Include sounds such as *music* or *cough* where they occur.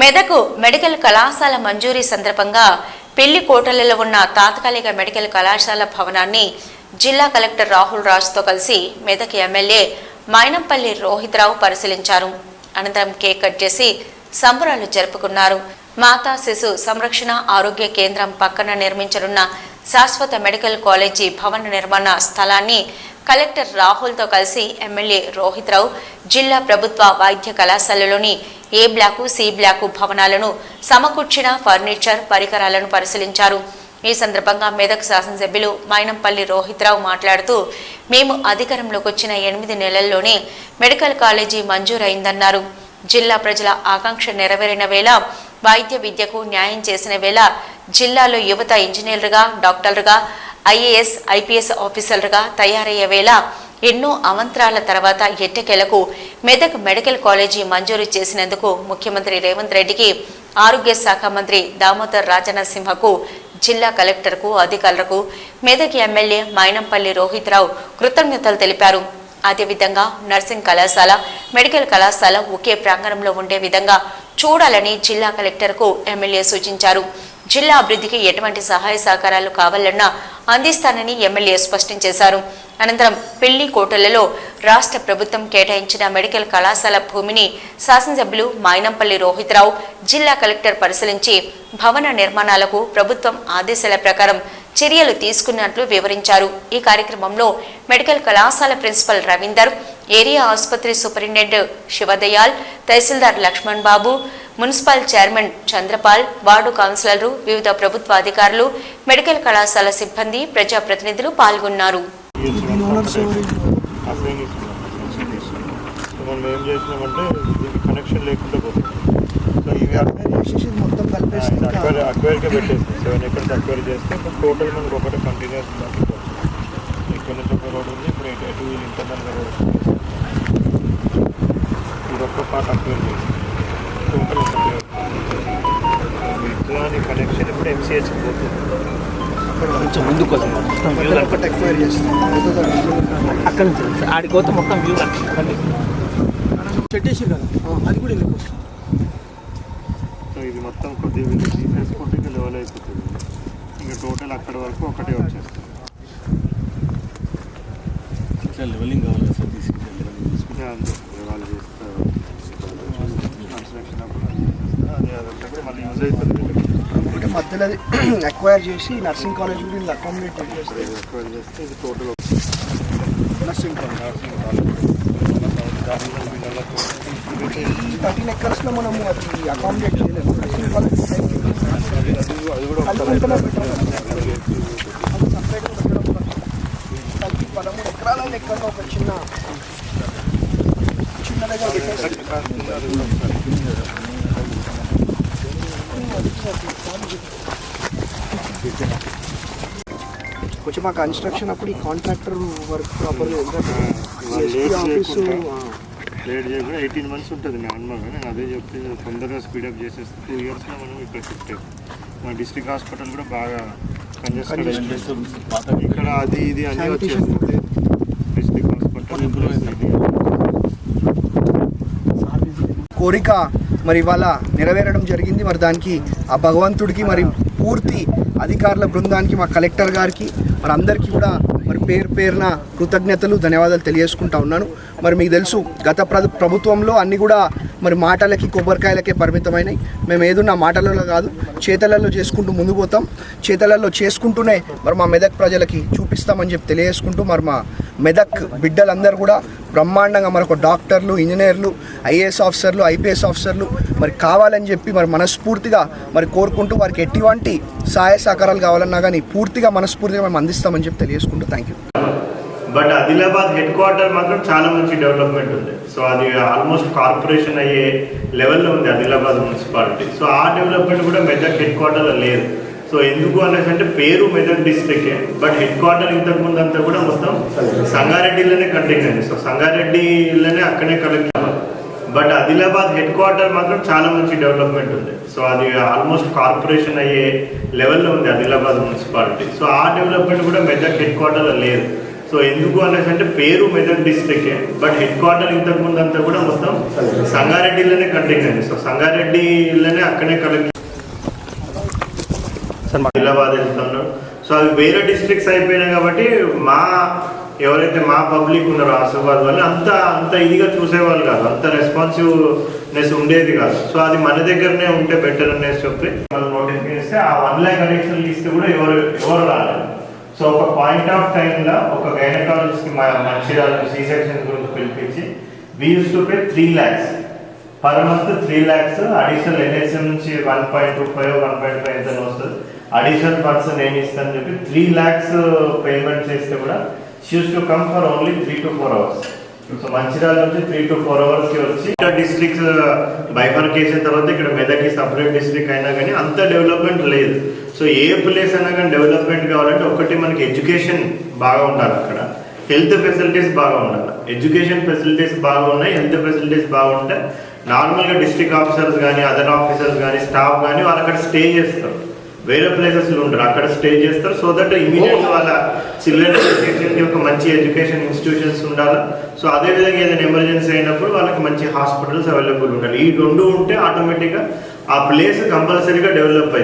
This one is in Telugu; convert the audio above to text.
మెదకు మెడికల్ కళాశాల మంజూరీ సందర్భంగా పెళ్ళి కోటలలో ఉన్న తాత్కాలిక మెడికల్ కళాశాల భవనాన్ని జిల్లా కలెక్టర్ రాహుల్ రాజ్తో కలిసి మెదక్ ఎమ్మెల్యే మైనంపల్లి రోహిత్రావు పరిశీలించారు. అనంతరం కేక్ కట్ చేసి సంబరాలు జరుపుకున్నారు. మాతా శిశు సంరక్షణ ఆరోగ్య కేంద్రం పక్కన నిర్మించనున్న శాశ్వత మెడికల్ కాలేజీ భవన నిర్మాణ స్థలాన్ని కలెక్టర్ రాహుల్తో కలిసి ఎమ్మెల్యే రోహిత్ రావు జిల్లా ప్రభుత్వ వైద్య కళాశాలలోని ఏ బ్లాకు సి బ్లాకు భవనాలను సమకూర్చిన ఫర్నిచర్ పరికరాలను పరిశీలించారు. ఈ సందర్భంగా మెదక్ శాసనసభ్యులు మైనంపల్లి రోహిత్రావు మాట్లాడుతూ మేము అధికారంలోకి వచ్చిన ఎనిమిది నెలల్లోనే మెడికల్ కాలేజీ మంజూరైందన్నారు. జిల్లా ప్రజల ఆకాంక్ష నెరవేరిన వేళ వైద్య విద్యకు న్యాయం చేసిన వేళ జిల్లాలో యువత ఇంజనీర్లుగా డాక్టర్లుగా ఐఏఎస్ ఐపీఎస్ ఆఫీసర్లుగా తయారయ్యే వేళ ఎన్నో అవంతరాల తర్వాత ఎట్టకేలకు మెదక్ మెడికల్ కాలేజీ మంజూరు చేసినందుకు ముఖ్యమంత్రి రేవంత్ రెడ్డికి ఆరోగ్య శాఖ మంత్రి దామోదర్ రాజనసింహకు జిల్లా కలెక్టర్కు అధికారులకు మెదక్ ఎమ్మెల్యే మైనంపల్లి రోహిత్రావు కృతజ్ఞతలు తెలిపారు. అదేవిధంగా నర్సింగ్ కళాశాల మెడికల్ కళాశాల ఒకే ప్రాంగణంలో ఉండే విధంగా చూడాలని జిల్లా కలెక్టర్కు ఎమ్మెల్యే సూచించారు. జిల్లా అభివృద్ధికి ఎటువంటి సహాయ సహకారాలు కావాలన్నా అందిస్తానని ఎమ్మెల్యే స్పష్టం చేశారు. అనంతరం పెళ్ళి కోటలలో రాష్ట్ర ప్రభుత్వం కేటాయించిన మెడికల్ కళాశాల భూమిని శాసనసభ్యులు మైనంపల్లి రోహిత్రావు జిల్లా కలెక్టర్ పరిశీలించి భవన నిర్మాణాలకు ప్రభుత్వం ఆదేశాల ప్రకారం చర్యలు తీసుకున్నట్లు వివరించారు. ఈ కార్యక్రమంలో మెడికల్ కళాశాల ప్రిన్సిపల్ రవీందర్ ఏరియా ఆసుపత్రి superintendent Shivdayal tahsildar Laxman Babu municipal chairman Chandrapal ward కౌన్సిలర్లు వివిధ ప్రభుత్వ అధికారులు మెడికల్ కళాశాల సిబ్బంది ప్రజాప్రతినిధులు పాల్గొన్నారు. మనం ఏం చేసినామంటే దీనికి కనెక్షన్ లేకుండా పోతుంది సో ఇవి చేసేసి మొత్తం కలిపేసి ఇంకా అక్వైర్ అక్వైర్గా సెవెన్ ఎకర్స్ అక్వైర్ చేస్తే ఇప్పుడు టోటల్ మనకు ఒకటి కంటిన్యూస్ ఇక్కడ నుంచి ఒక రోడ్ ఉంది. ఇప్పుడు వీళ్ళు ఇంటర్నల్గా రోడ్ ఇది ఒక్క పార్ట్ అక్వైర్ చేస్తాం. టోటల్ కనెక్షన్ ఇప్పుడు ఎంసీహెచ్కి పోతుంది. కొంచెం ముందుకు చేస్తాం. అక్కడ నుంచి. ఆడికి పోతే మొత్తం వ్యూ చెట్టేసి కదా. అది కూడా ఇది మొత్తం కొద్దిగా వీళ్ళు తీసేసుకుంటే ఇంకా లెవెల్ అయిపోతుంది. ఇంకా టోటల్ అక్కడ వరకు ఒకటే వచ్చేస్తుంది. ఇట్లా లెవెలింగ్ కావాలి సార్ తీసుకెళ్ళి ఇంకా అంతే వాళ్ళు చేస్తారు. అది అదంతా కూడా మళ్ళీ యూజ్ అవుతుంది. అంటే మధ్యలో అది *clears throat* ఎక్వైర్ చేసి నర్సింగ్ కాలేజ్ కూడా ఇలా అకామిడేట్ చేస్తే ఇది ఎక్కువ చేస్తే ఇది total nursing college nursing college ఈ థర్టీన్ ఎకర్స్లో మనము అది అకామిడేట్ చేయలేము. అది పదమూడు ఎకరాల లెక్కలో ఒక చిన్న చిన్న దగ్గర కొంచెం మా కన్స్ట్రక్షన్ అప్పుడు ఈ కాంట్రాక్టర్ వర్క్ ప్రాపర్గా ఆఫీసు లేట్ చేయకుండా ఎయిటీన్ మంత్స్ ఉంటుంది నార్మల్గా నేను అదే చెప్తే తొందరగా స్పీడప్ చేసేస్తే టూ ఇయర్స్లో మనం ఇక్కడ షిఫ్ట్ అయ్యాం. మా డిస్ట్రిక్ట్ హాస్పిటల్ కూడా బాగా కంజెస్టెడ్ ఇక్కడ అది ఇది అన్నీ వచ్చేస్తుంది డిస్ట్రిక్ట్ హాస్పిటల్ కోరిక మరి ఇవాళ నెరవేరడం జరిగింది. మరి దానికి ఆ భగవంతుడికి మరి పూర్తి అధికారుల బృందానికి మా కలెక్టర్ గారికి మరి అందరికీ కూడా మరి పేరు పేరున కృతజ్ఞతలు ధన్యవాదాలు తెలియజేసుకుంటా ఉన్నాను. మరి మీకు తెలుసు గత ప్ర ప్రభుత్వంలో అన్నీ కూడా మరి మాటలకి కొబ్బరికాయలకే పరిమితమైనవి మేము ఏదున్నా మాటలలో కాదు చేతలలో చేసుకుంటూ ముందు పోతాం. చేతలలో చేసుకుంటూనే మరి మా మెదక్ ప్రజలకి చూపిస్తామని చెప్పి తెలియజేసుకుంటూ మరి మా మెదక్ బిడ్డలందరూ కూడా బ్రహ్మాండంగా మరొక డాక్టర్లు ఇంజనీర్లు ఐఏఎస్ ఆఫీసర్లు ఐపీఎస్ ఆఫీసర్లు మరి కావాలని చెప్పి మరి మనస్ఫూర్తిగా మరి కోరుకుంటూ వారికి ఎటువంటి సహాయ సహకారాలు కావాలన్నా కానీ పూర్తిగా మనస్ఫూర్తిగా మేము అందిస్తామని చెప్పి తెలియజేసుకుంటూ thank you but Adilabad head quarter మాత్రం చాలా మంచి డెవలప్మెంట్ ఉంది. సో అది ఆల్మోస్ట్ కార్పొరేషన్ అయ్యే లెవెల్లో ఉంది ఆదిలాబాద్ మున్సిపాలిటీ సో ఆ డెవలప్మెంట్ కూడా మెదక్ హెడ్ క్వార్టర్లో లేదు. సో ఎందుకు అనేసి అంటే పేరు మెదక్ డిస్ట్రిక్టే బట్ హెడ్ క్వార్టర్ ఇంతకు ముందు అంతా కూడా మొత్తం సంగారెడ్డిలోనే కంటిన్యూ అయింది. సో సంగారెడ్డిలోనే అక్కడే collect but Adilabad head quarter మాత్రం చాలా మంచి డెవలప్మెంట్ ఉంది. సో అది ఆల్మోస్ట్ కార్పొరేషన్ అయ్యే లెవెల్లో ఉంది ఆదిలాబాద్ మున్సిపాలిటీ. సో ఆ డెవలప్మెంట్ కూడా మెదక్ హెడ్ క్వార్టర్లో లేదు. సో ఎందుకు అనేసి అంటే పేరు మెదక్ డిస్ట్రిక్టే బట్ హెడ్ క్వార్టర్ ఇంతకు ముందు అంతా కూడా మొత్తం సంగారెడ్డిలోనే కంటిన్యూ అయింది. సో సంగారెడ్డిలోనే అక్కడే కలెక్ట్ ఆదిలాబాద్ వెళ్తున్నారు సో అవి వేరే డిస్ట్రిక్ట్స్ అయిపోయినాయి కాబట్టి మా ఎవరైతే మా పబ్లిక్ ఉన్నారో ఆసిఫాబాద్ వాళ్ళు అంత అంత ఇదిగా చూసేవాళ్ళు కాదు. అంత రెస్పాన్సివ్నెస్ ఉండేది కాదు. సో అది మన దగ్గరనే ఉంటే బెటర్ అనేసి చెప్పి మనం నోటిఫికేషన్ ఇస్తే ఆ వన్ ల్యాక్ కనెక్షన్ ఇస్తే కూడా ఎవరు ఎవరు రాలేదు. సో ఒక పాయింట్ ఆఫ్ టైంలో ఒక గైనకాలజిస్ట్ మా మంచిర్యాల సి సెక్షన్ గురించి పిలిపించి we use to pay three lakhs per month three lakhs additional NSM నుంచి one point two five one point five ఎంత వస్తుంది. అడిషనల్ ఫండ్స్ నేను ఇస్తాను చెప్పి త్రీ ల్యాక్స్ పేమెంట్ చేస్తే కూడా shoes to come for only three to four hours so Mancherial నుంచి త్రీ టు ఫోర్ అవర్స్కి వచ్చి ఇంకా డిస్ట్రిక్ట్స్ బైఫర్కేషన్ తర్వాత ఇక్కడ మెదక్కి సపరేట్ డిస్ట్రిక్ట్ అయినా కానీ అంత డెవలప్మెంట్ లేదు. సో ఏ ప్లేస్ అయినా కానీ డెవలప్మెంట్ కావాలంటే ఒకటి మనకి ఎడ్యుకేషన్ బాగా ఉండాలి అక్కడ. హెల్త్ ఫెసిలిటీస్ బాగా ఉండాలి. ఎడ్యుకేషన్ ఫెసిలిటీస్ బాగున్నాయి హెల్త్ ఫెసిలిటీస్ బాగుంటే నార్మల్గా డిస్ట్రిక్ట్ ఆఫీసర్స్ కానీ అదర్ ఆఫీసర్స్ కానీ స్టాఫ్ కానీ వాళ్ళు అక్కడ స్టే చేస్తారు. వేరే ప్లేసెస్లో ఉంటారు. అక్కడ స్టే చేస్తారు. సో దట్ ఇమీడియట్ వాళ్ళ చిల్డ్రన్ ఎడ్యుకేషన్ ఒక మంచి ఎడ్యుకేషన్ ఇన్స్టిట్యూషన్స్ ఉండాలి? సో అదే విధంగా ఏదైనా ఎమర్జెన్సీ అయినప్పుడు వాళ్ళకి మంచి హాస్పిటల్స్ అవైలబుల్ ఉండాలి ఈ రెండు ఉంటే ఆటోమేటిక్గా ఆ ప్లేస్ కంపల్సరీగా డెవలప్ అవుతుంది.